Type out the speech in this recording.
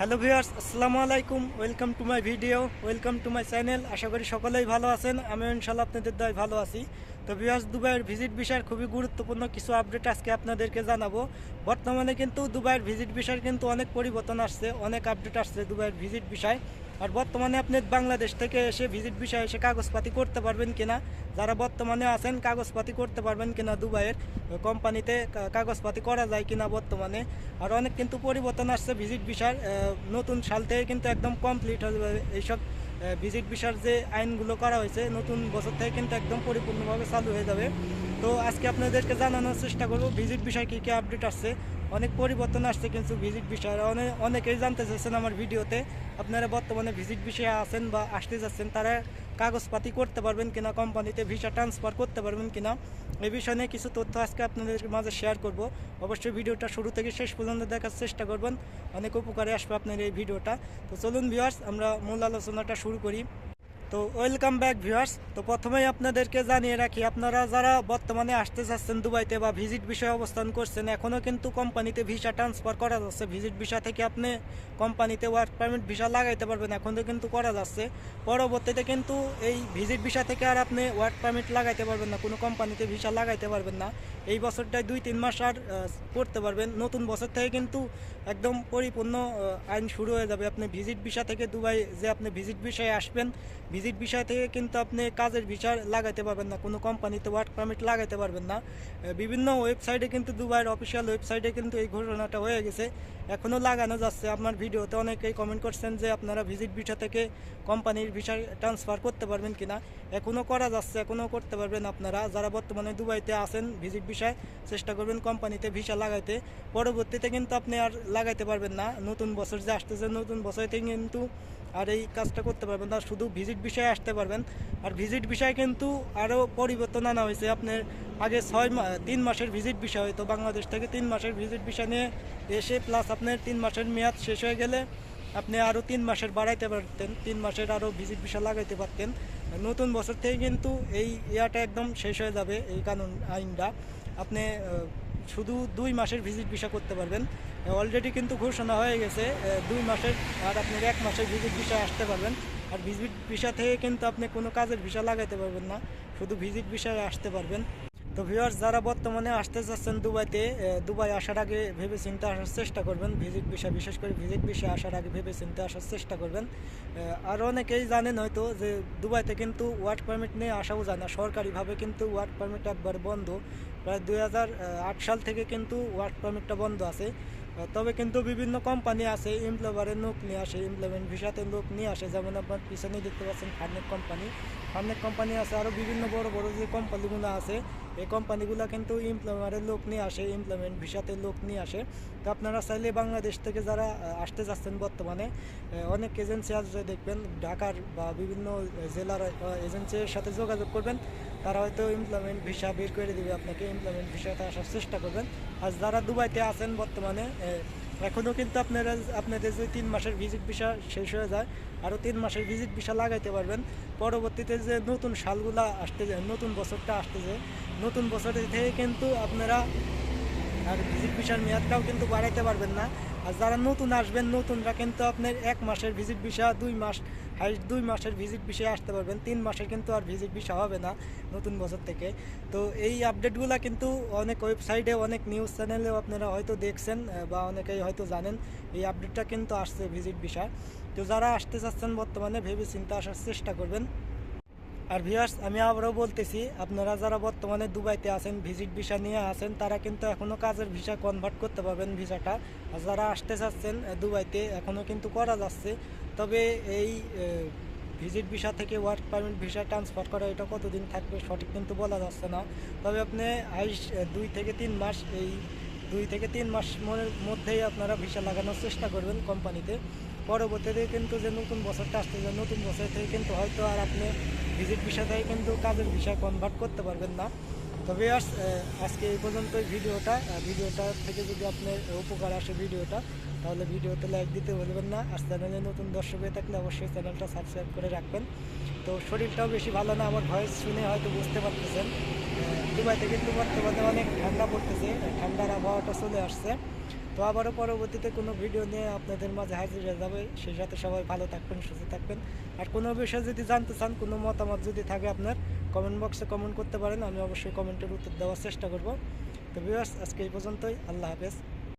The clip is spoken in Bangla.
হ্যালো ভিউয়ার্স, আসসালামু আলাইকুম। Welcome to my video, welcome to my channel. আশা করি সকলেই ভালো আছেন আমি ইনশাল্লাহ আপনাদের দয় ভালো আছি। তো ভিউয়ার্স, দুবাইয়ের ভিজিট বিষয়ের খুবই গুরুত্বপূর্ণ কিছু আপডেট আজকে আপনাদেরকে জানাব। বর্তমানে কিন্তু দুবাইয়ের ভিজিট বিষয়ের কিন্তু অনেক পরিবর্তন আসছে, অনেক আপডেট আসছে দুবাইয়ের ভিজিট বিষয়। আর বর্তমানে আপনি বাংলাদেশ থেকে এসে ভিজিট বিষয়ে এসে কাগজপাতি করতে পারবেন কিনা, যারা বর্তমানে আছেন কাগজপাতি করতে পারবেন কিনা দুবাইয়ের কোম্পানিতে কাগজপাতি করা যায় কিনা বর্তমানে। আর অনেক কিন্তু পরিবর্তন আসছে ভিজিট বিষয়ের নতুন সাল থেকে কিন্তু একদম কমপ্লিট হয়ে যাবে এইসব ভিজিট বিষয়ের যে আইনগুলো করা হয়েছে, নতুন বছর থেকে কিন্তু একদম পরিপূর্ণভাবে চালু হয়ে যাবে। তো আজকে আপনাদেরকে জানানোর চেষ্টা করব, ভিজিট বিষয় কী কী আপডেট আসছে? অনেক পরিবর্তন আসছে কিন্তু ভিজিট বিষয়ে অনেক অনেকেই জানতে চাইছেন আমার ভিডিওতে, আপনারা বর্তমানে ভিজিট বিষয়ে আছেন বা আসতে যাচ্ছেন, তারা কাগজপাতি করতে পারবেন কিনা, কোম্পানিতে ভিসা ট্রান্সফার করতে পারবেন কিনা। এই বিষয় নিয়ে কিছু তথ্য আজকে আপনাদের মাঝে শেয়ার করব। অবশ্যই ভিডিওটা শুরু থেকে শেষ পর্যন্ত দেখার চেষ্টা করবেন। অনেক উপকারে আসবে আপনার এই ভিডিওটা। তো চলুন ভিউয়ার্স আমরা মূল আলোচনাটা শুরু করি। তো ওয়েলকাম ব্যাক ভিউয়ার্স তো প্রথমেই আপনাদেরকে জানিয়ে রাখি, আপনারা যারা বর্তমানে আসতে চাচ্ছেন দুবাইতে বা ভিজিট বিষয়ে অবস্থান করছেন এখনও কিন্তু কোম্পানিতে ভিসা ট্রান্সফার করা যাচ্ছে। ভিজিট ভিসা থেকে আপনি কোম্পানিতে ওয়ার্ক পারমিট ভিসা লাগাইতে পারবেন, এখন তো কিন্তু করা যাচ্ছে। পরবর্তীতে কিন্তু এই ভিজিট ভিসা থেকে আর আপনি ওয়ার্ক পারমিট লাগাইতে পারবেন না, কোনো কোম্পানিতে ভিসা লাগাইতে পারবেন না। এই বছরটায় দুই তিন মাস আর করতে পারবেন। নতুন বছর থেকে কিন্তু একদম পরিপূর্ণ আইন শুরু হয়ে যাবে। আপনি ভিজিট ভিসা থেকে দুবাই যে আপনি ভিজিট ভিসায় আসবেন ভিজিট বিষয় থেকে কিন্তু আপনি কাজের ভিসা লাগাইতে পারবেন না, কোনো কোম্পানিতে ওয়ার্ক পারমিট লাগাইতে পারবেন না। বিভিন্ন ওয়েবসাইটে কিন্তু দুবাইয়ের অফিসিয়াল ওয়েবসাইটে কিন্তু এই ঘোষণাটা হয়ে গেছে এখনও লাগানো যাচ্ছে। আপনার ভিডিওতে অনেকেই কমেন্ট করছেন যে আপনারা ভিজিট ভিসা থেকে কোম্পানির ভিসা ট্রান্সফার করতে পারবেন কি না এখনও করা যাচ্ছে এখনও করতে পারবেন আপনারা। যারা বর্তমানে দুবাইতে আছেন ভিজিট ভিসায় চেষ্টা করবেন কোম্পানিতে ভিসা লাগাইতে। পরবর্তীতে কিন্তু আপনি আর লাগাইতে পারবেন না। নতুন বছর যে আসতেছে, নতুন বছর থেকে কিন্তু আর এই কাজটা করতে পারবেন না। শুধু ভিজিট বিষয়ে আসতে পারবেন। আর ভিজিট বিষয়ে কিন্তু আরও পরিবর্তন আনা হয়েছে। আপনার আগে ছয় তিন মাসের ভিজিট বিষয় হতো বাংলাদেশ থেকে তিন মাসের ভিজিট বিষয় নিয়ে এসে প্লাস আপনার তিন মাসের মেয়াদ শেষ হয়ে গেলে আপনি আরও তিন মাসের বাড়াইতে পারতেন, তিন মাসের আরও ভিজিট ভিসা লাগাইতে পারতেন। নতুন বছর থেকে কিন্তু এই ইয়াটা একদম শেষ হয়ে যাবে, এই কানুন আইনটা। আপনি শুধু দুই মাসের ভিজিট ভিসা করতে পারবেন। অলরেডি কিন্তু ঘোষণা হয়ে গেছে দুই মাসের আর আপনি এক মাসের ভিজিট ভিসা আসতে পারবেন। আর ভিজিট ভিসা থেকে কিন্তু আপনি কোনো কাজের ভিসা লাগাইতে পারবেন না, শুধু ভিজিট ভিসায় আসতে পারবেন। তো ভিউয়ার্স যারা বর্তমানে আসতে চাচ্ছেন দুবাইতে দুবাই আসার আগে ভেবে চিন্তে আসার চেষ্টা করবেন। ভিজিট ভিসা বিশেষ করে ভিজিট ভিসা আসার আগে ভেবে চিন্তে আসার চেষ্টা করবেন। আর অনেকেই জানেন হয়তো যে দুবাইতে কিন্তু ওয়ার্ক পারমিট নিয়ে আসাও যায় না। সরকারিভাবে কিন্তু ওয়ার্ক পারমিট একবার বন্ধ। প্রায় দুই সাল থেকে কিন্তু ওয়ার্ক পারমিটটা বন্ধ আছে। তবে কিন্তু বিভিন্ন কোম্পানি আছে এমপ্লয়ারের লোক নিয়ে আসে এমপ্লয়মেন্ট ভিসাতে লোক নিয়ে আসে। যেমন আপনার পিছনে দেখতে পাচ্ছেন ফার্নেক কোম্পানি। ফার্নেক কোম্পানি আছে আরও বিভিন্ন বড় বড় যে কোম্পানিগুলো আছে এই কোম্পানিগুলো কিন্তু ইমপ্লয়ারের লোক নিয়ে আসে এমপ্লয়মেন্ট ভিসাতে লোক নিয়ে আসে। তো আপনারা চাইলে বাংলাদেশ থেকে যারা আসতে যাচ্ছেন বর্তমানে অনেক এজেন্সি আছে দেখবেন, ঢাকার বা বিভিন্ন জেলার এজেন্সির সাথে যোগাযোগ করবেন। তারা হয়তো এমপ্লয়মেন্ট ভিসা বের করে দেবে আপনাকে এমপ্লয়মেন্ট ভিসাতে আসার চেষ্টা করবেন। আর যারা দুবাইতে আছেন বর্তমানে এখনও কিন্তু আপনারা আপনাদের যে তিন মাসের ভিজিট ভিসা শেষ হয়ে যায়, আরও তিন মাসের ভিজিট ভিসা লাগাইতে পারবেন। পরবর্তীতে যে নতুন সালগুলা আসতে যায় নতুন বছরটা আসতে যায় নতুন বছরের থেকে কিন্তু আপনারা আর ভিজিট ভিসার মেয়াদটাও কিন্তু বাড়াইতে পারবেন না। আর যারা নতুন আসবেন, নতুনরা কিন্তু আপনার এক মাসের ভিজিট ভিসা দুই মাস হাইস্ট দুই মাসের ভিজিট ভিসায় আসতে পারবেন। তিন মাসের কিন্তু আর ভিজিট ভিসা হবে না নতুন বছর থেকে। তো এই আপডেটগুলো কিন্তু অনেক ওয়েবসাইটে অনেক নিউজ চ্যানেলেও আপনারা হয়তো দেখছেন বা অনেকেই হয়তো জানেন, এই আপডেটটা কিন্তু আসছে ভিজিট ভিসা তো যারা আসতে চাচ্ছেন বর্তমানে ভেবে চিন্তা আসার চেষ্টা করবেন। আর ভিউয়ার্স আমি আবারও বলতেছি, আপনারা যারা বর্তমানে দুবাইতে আছেন ভিজিট ভিসা নিয়ে আছেন, তারা কিন্তু এখনও কাজের ভিসা কনভার্ট করতে পারবেন ভিসাটা আর যারা আসতে চাচ্ছেন দুবাইতে এখনও কিন্তু করা যাচ্ছে। তবে এই ভিজিট ভিসা থেকে ওয়ার্ক পারমিট ভিসা ট্রান্সফার করা, এটা কতদিন থাকবে সঠিক কিন্তু বলা যাচ্ছে না। তবে আপনি আইস দুই থেকে তিন মাস, এই দুই থেকে তিন মাস মধ্যেই আপনারা ভিসা লাগানোর চেষ্টা করবেন কোম্পানিতে পরবর্তীতে কিন্তু যে নতুন বছরটা আসতেছে, নতুন বছর থেকে কিন্তু হয়তো আর আপনি ভিজিট ভিসা থেকে কিন্তু কাজের ভিসা কনভার্ট করতে পারবেন না। তবে আজ আজকে এই পর্যন্তই ভিডিওটা। ভিডিওটা থেকে যদি আপনার উপকার আসে ভিডিওটা, তাহলে ভিডিওতে লাইক দিতে ভুলবেন না। আর চ্যানেলে নতুন দর্শক হয়ে থাকলে অবশ্যই চ্যানেলটা সাবস্ক্রাইব করে রাখবেন। তো শরীরটাও বেশি ভালো না, আমার ভয়েস শুনে হয়তো বুঝতে পারতেছেন। দুবাইতে কিন্তু বর্তমানে অনেক ঠান্ডা পড়তেছে। ঠান্ডার আবহাওয়াটা চলে আসছে। তো আবারও পরবর্তীতে কোনো ভিডিও নিয়ে আপনাদের মাঝে হাজির হয়ে যাবে। সেই সাথে সবাই ভালো থাকবেন, সুস্থ থাকবেন। আর কোনো বিষয়ে যদি জানতে চান, কোনো মতামত যদি থাকে আপনার কমেন্ট বক্সে কমেন্ট করতে পারেন। আমি অবশ্যই কমেন্টের উত্তর দেওয়ার চেষ্টা করব। তো বিবাস আজকে এই পর্যন্তই। আল্লাহ হাফেজ।